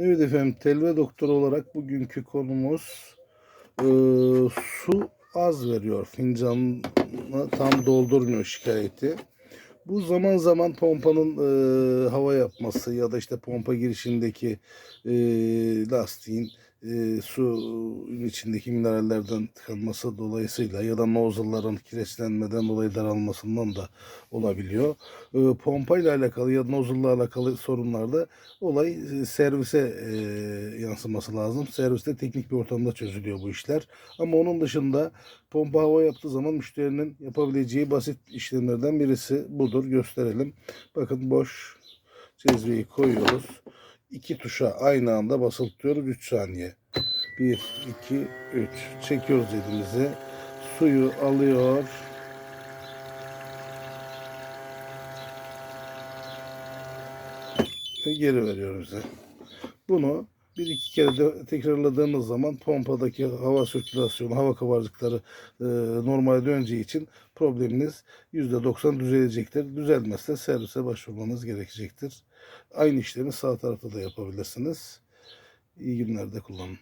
Evet efendim telve doktoru olarak bugünkü konumuz e, su az veriyor. Fincanı tam doldurmuyor şikayeti. Bu zaman zaman pompanın e, hava yapması ya da işte pompa girişindeki e, lastiğin e, suyun içindeki minerallerden tıkanması dolayısıyla ya da nozzle'ların kireçlenmeden dolayı daralmasından da olabiliyor. E, pompa alakalı ya da nozzle'la alakalı sorunlarda olay servise e, yansıması lazım. Serviste teknik bir ortamda çözülüyor bu işler. Ama onun dışında pompa hava yaptığı zaman müşterinin yapabileceği basit işlemlerden birisi budur. Gösterelim. Bakın boş cezveyi koyuyoruz. İki tuşa aynı anda basılı tutuyoruz 3 saniye. 1, 2, 3. Çekiyoruz elimizi. Suyu alıyor. Ve geri veriyor bize. Bunu bir iki kere de tekrarladığımız zaman pompadaki hava sirkülasyonu, hava kabarcıkları e, normale döneceği için probleminiz %90 düzelecektir. Düzelmezse servise başvurmanız gerekecektir. Aynı işlemi sağ tarafta da yapabilirsiniz. İyi günlerde kullanın.